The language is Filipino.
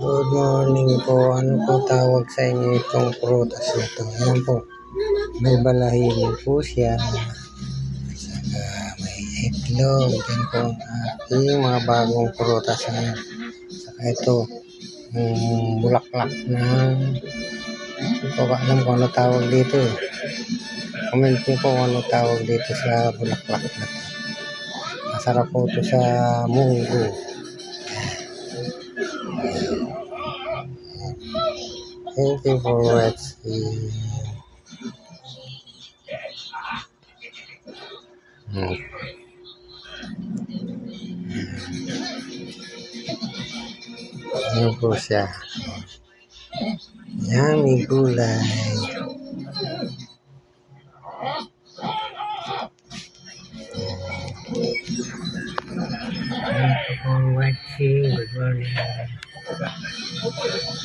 Good morning po. Ano po tawag sa inyo itong prutas na to? Ayan po. May balahibo po siya. Saka may itlog. Yan po ang aking mga bagong prutas ngayon. Saka ito, yung bulaklak na hindi ko ba alam kung ano tawag dito eh. Comment niyo po kung ano tawag dito sa bulaklak na to. Masarap po ito sa munggo. Thank you for watching. Hmm. Ayan po siya. Yummy gulay. Thank you for watching. Good morning.